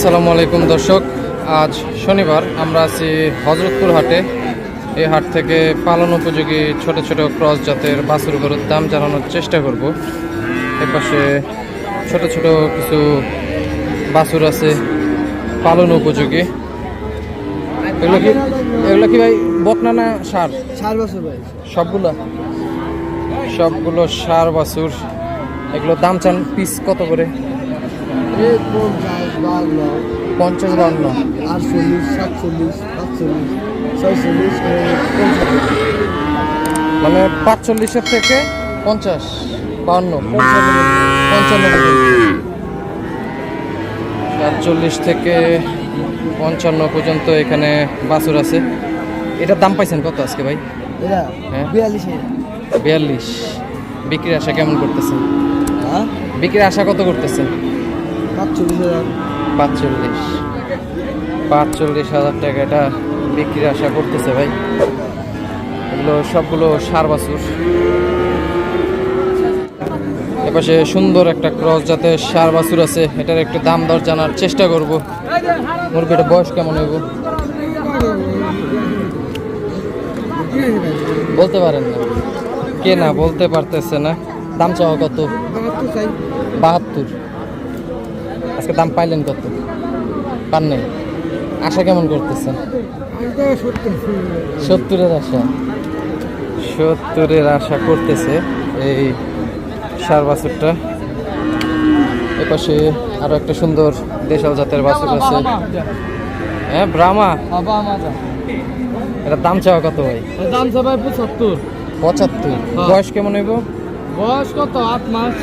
আসসালামু আলাইকুম দর্শক। আজ শনিবার আমরা আছি হজরতপুর হাটে। এই হাট থেকে পালন উপযোগী ছোট ছোট ক্রস জাতের বাছুর গরুর দাম জানানোর চেষ্টা করব। এপাশে ছোট ছোট কিছু বাছুর আছে পালন উপযোগী। এগুলো কি এগুলো কি ভাই বকনা না সার? চার বছর বয়স সবগুলো? সবগুলো সার বাছুর। এগুলো দাম চান পিস কত করে? পঞ্চাশ বান্ন। আটচল্লিশ সাতচল্লিশ ছয়চল্লিশ মানে পাঁচচল্লিশের থেকে পঞ্চাশ পঞ্চান্ন পঞ্চান্ন। সাতচল্লিশ থেকে পঞ্চান্ন পর্যন্ত এখানে বাছুর আছে। এটার দাম পাইছেন কত আজকে ভাই? হ্যাঁ। বিয়াল্লিশ বিয়াল্লিশ। বিক্রির আশা কেমন করতেছেন? হ্যাঁ? বিক্রির আশা কত করতেছেন? পাঁচচল্লিশ পাঁচচল্লিশ। হাজার টাকা এটা বিক্রির আশা করতেছে ভাই। এগুলো সবগুলো সার বাছুর। এপাশে সুন্দর একটা ক্রস জাতের সার বাছুর আছে। এটার একটু দাম দর জানার চেষ্টা করব। মুরগিটা বয়স কেমন হইব? বলতে পারেন না। কে না বলতে পারতেছে না। দাম চাওয়া কত? বাহাত্তর। আজকে দাম পাইলেন কত? পান নেই। আশা কেমন করতেছেন? সত্তরের আশা। সত্তরের আশা করতেছে এই সার বাছুরটা। এপাশে আরও একটা সুন্দর দেশাল জাতের বাছুর আছে। হ্যাঁ ব্রাহ্মা। এটার দাম চাওয়া কত ভাই? দাম সবাই পঁচাত্তর। পঁচাত্তর। হ্যাঁ। বয়স কেমন হইব? বয়স কত? আট মাস।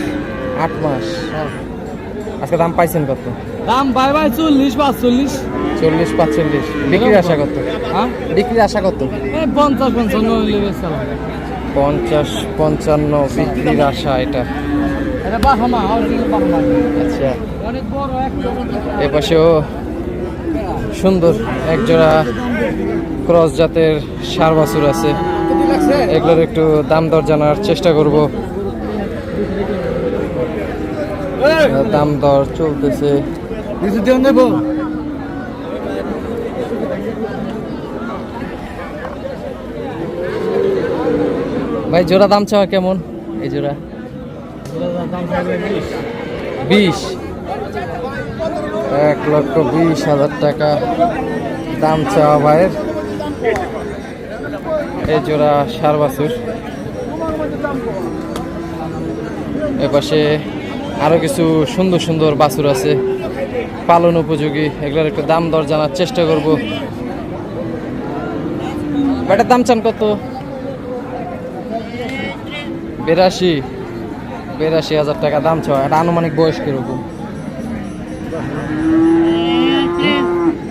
আট মাস। আজকে দাম পাইছেন কত? দাম বাই বাই চল্লিশ পাঁচচল্লিশ। চল্লিশ পাঁচচল্লিশ। বিক্রির আশা কত? হ্যাঁ? বিক্রির আশা কত? পঞ্চাশ পঞ্চান্ন পঞ্চাশ পঞ্চান্ন বিক্রির আশা এটা। আচ্ছা। অনেক বড় এ পাশেও সুন্দর একজোড়া ক্রস জাতের সার বাছুর আছে। এগুলোর একটু দাম দর জানার চেষ্টা করব। দাম দর চলতেছে। ভাই জোড়া দাম চাওয়া কেমন? এই জোড়া। বিশ। এক লক্ষ বিশ হাজার টাকা দাম চাওয়া ভাইয়ের। এই জোড়া সার বাছুর। এপাশে আরও কিছু সুন্দর সুন্দর বাছুর আছে। পালন উপযোগী এগুলোর একটু দাম দর জানার চেষ্টা করব। এটার দাম চান কত? বিরাশি। বিরাশি হাজার টাকা দাম চাওয়া। এটা আনুমানিক বয়স কীরকম?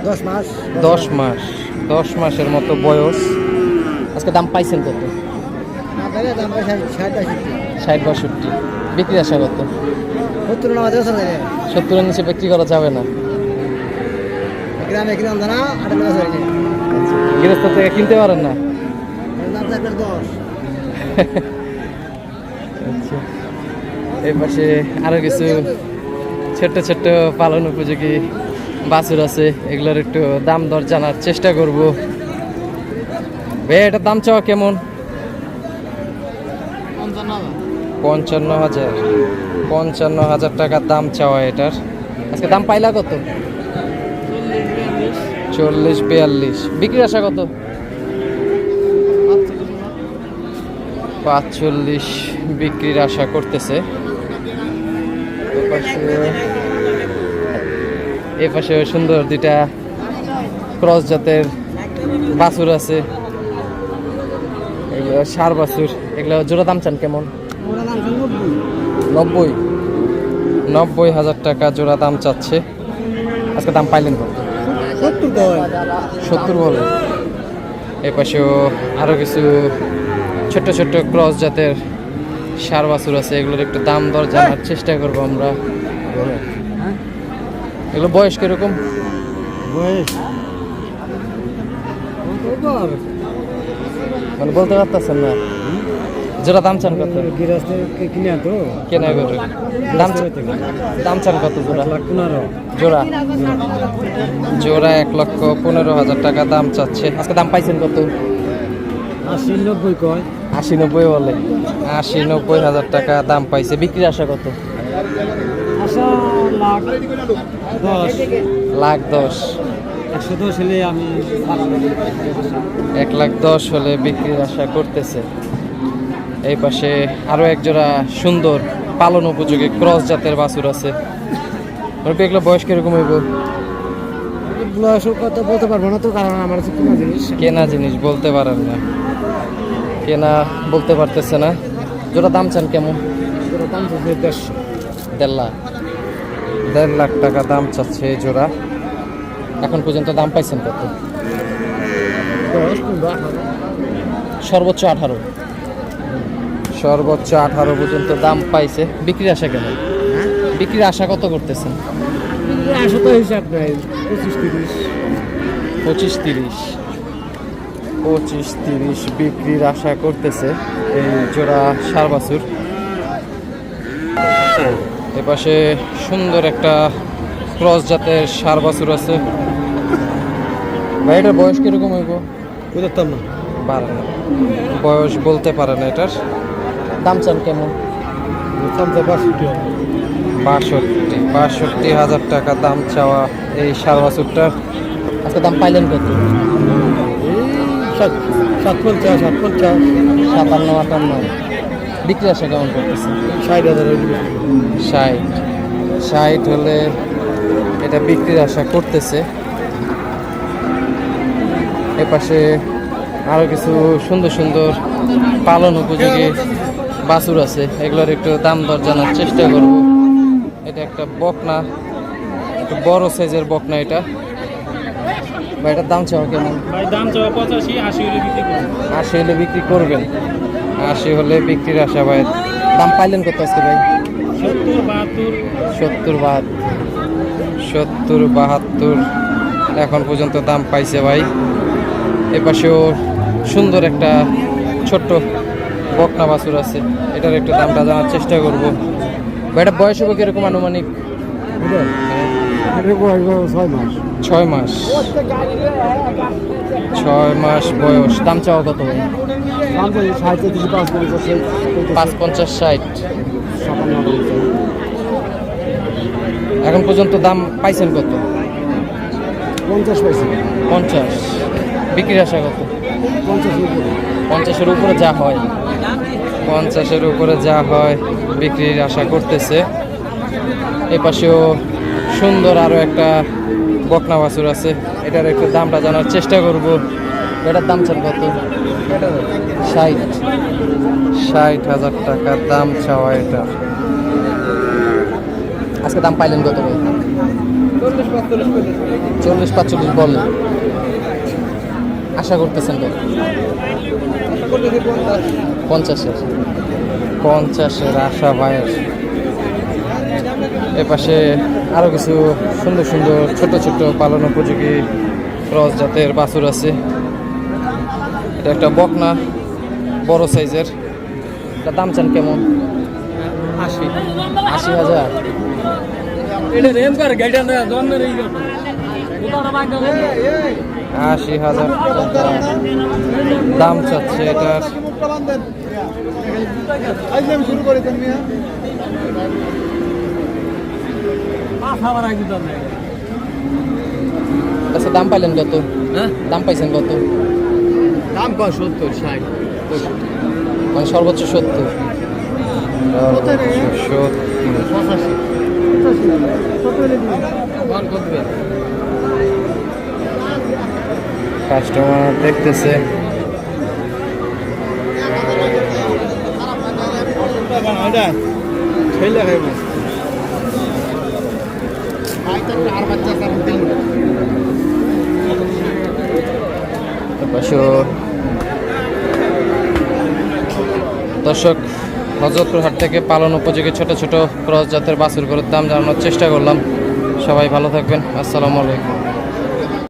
দশ মাস। দশ মাস। দশ মাসের মতো বয়স। আজকে দাম পাইছেন কত? ষাট বাষট্টি। বিক্রি আসা কত? সত্তরের নিচে বিক্রি করা যাবে না। গ্রামে কিরাম দানা আঠারো বছর হয়েছে গৃহস্থ থেকে কিনতে পারেন না? আচ্ছা। এই পাশে আরও কিছু ছোট্ট ছোট্ট পালন উপযোগী বাছুর আছে। এগুলোর একটু দাম দর জানার চেষ্টা করব। ভাই এটার দাম চাওয়া কেমন? পঞ্চান্ন হাজার। পঞ্চান্ন হাজার টাকার দাম চাওয়া এটার। আজকে দাম পাইলা কত? চল্লিশ বিয়াল্লিশ। বিক্রির আশা কত? পাঁচচল্লিশ বিক্রির আশা করতেছে। এ পাশে সুন্দর দুইটা ক্রস জাতের বাছুর আছে। সার বাছুর। এগুলো জোড়া দাম চান কেমন? নব্বই। নব্বই হাজার টাকা জোড়া দাম চাচ্ছে। আজকে দাম পাইলেন সত্তর বলে। এ পাশেও আরও কিছু ছোট্ট ছোট্ট ক্রস জাতের সার বাছুর আছে। এগুলোর একটু দাম দর জানার চেষ্টা করব আমরা। এগুলো বয়স কীরকম? বয়স। মানে বলতে পারতেছেন না। জোড়া দাম চান কত? কিনে তো কেনা গরু? দাম দাম চান কত জোড়া? পনেরো। জোড়া। জোড়া এক লক্ষ পনেরো হাজার টাকা দাম চাচ্ছে। আজকে দাম পাইছেন কত? আশি নব্বই কয়। আশি নব্বই বলে। আশি নব্বই হাজার টাকা দাম পাইছে। বিক্রি আশা কত? আশা লাখ দশ। লাখ দশ। দশ এক লাখ দশ হলে বিক্রির আশা করতেছে। এই পাশে আরও এক জোড়া সুন্দর পালন উপযোগী ক্রস জাতের বাছুর আছে। এগুলো বয়স কীরকম হইব? বয়স কত বলতে পারব না তো কারণ আমার জিনিস। কেনা জিনিস বলতে পারেন না। কেনা বলতে পারতেছে না। জোড়া দাম চান কেমন? ওটা দাম চাচ্ছে দেড়শো। দেড় লাখ। দেড় লাখ টাকা দাম চাচ্ছে এই জোড়া। এখন পর্যন্ত দাম পাইছেন কত? সর্বোচ্চ আঠারো। সর্বোচ্চ আঠারো পর্যন্ত দাম পাইছে। বিক্রির আশা কেমন? হ্যাঁ? বিক্রির আশা কত করতেছেন? একশো তো হিসাব নাই পঁচিশ তিরিশ। পঁচিশ তিরিশ। পঁচিশ তিরিশ বিক্রির আশা করতেছে এই জোড়া সার বাছুর এপাশে সুন্দর একটা ক্রস জাতের সার বাছুর আছে। ভাই এটার বয়স কীরকম হইব? বুঝতাম না। পারে না। বয়স বলতে পারে না এটার। দাম চান কেমন বাষট্টি বাষট্টি হাজার টাকা দাম চাওয়া এই সার বাছুরটার আজকে দাম পাইলেন কত? সাত সাত পঞ্চাশ সাত পঞ্চাশ সাতান্ন আটান্ন। বিক্রি আসা কেমন করতেছে? ষাট হাজার ষাট ষাট হলে এটা বিক্রির আশা করতেছে। এপাশে আরও কিছু সুন্দর সুন্দর পালন উপযোগী বাছুর আছে। এগুলোর একটু দাম দর জানার চেষ্টা করব। এটা একটা বকনা একটু বড় সাইজের বকনা এটা। বা এটার দাম চাওয়া কেমন? ভাই দাম চাওয়া পঁচাশি আশি হলে বিক্রি আশি হলে বিক্রি করবেন? আশি হলে বিক্রির আশা ভাই। দাম পাইলেন কত আজকে ভাই? সত্তর বাহাত্তর। সত্তর বাহাত্তর। সত্তর বাহাত্তর। এখন পর্যন্ত দাম পাইছে ভাই। এপাশেও সুন্দর একটা ছোট্ট বকনা বাছুর আছে। এটার একটু দামটা জানার চেষ্টা করব। এটা বয়স হবে কীরকম আনুমানিক? ছয় মাস। ছয় মাস বয়স। দাম চাওয়া কত? পাঁচ পঞ্চাশ ষাট। এখন পর্যন্ত দাম পাইছেন কত? পঞ্চাশ পঞ্চাশ। বিক্রির আশা কত? পঞ্চাশের উপরে যা হয়। পঞ্চাশের উপরে যা হয়, বিক্রির আশা করতেছে। এ পাশেও সুন্দর আরও একটা বকনা বাছুর আছে। এটার একটু দামটা জানার চেষ্টা করব। এটার দাম চান কত? ষাট। ষাট হাজার টাকা দাম চাওয়া এটা। আজকে দাম পাইলেন কত চল্লিশ পাঁচচল্লিশ বলে। আশা করতেছেন কত পঞ্চাশের। পঞ্চাশের আশা ভাইয়ের। এপাশে আরও কিছু সুন্দর সুন্দর ছোট ছোট পালন উপযোগী ক্রস জাতের বাছুর আছে। এটা একটা বকনা বড় সাইজের। এটা দাম চান কেমন? আশি। আশি হাজার। এটা রেম কর আশি হাজার টাকা। দাম চাচ্ছে এটার। শুরু করে দেন মিয়া দাম আচ্ছা দাম পাইলেন কত? হ্যাঁ? দাম পাইছেন কত? দাম কয় সত্তর ষাট। মানে সর্বোচ্চ সত্তর। সত্তর। কাস্টমার দেখতেছে। দর্শক হজরতপুর হাট থেকে পালন উপযোগী ছোট ছোট ক্রস জাতের বাছুর গরুর দাম জানানোর চেষ্টা করলাম। সবাই ভালো থাকবেন। আসসালামু আলাইকুম।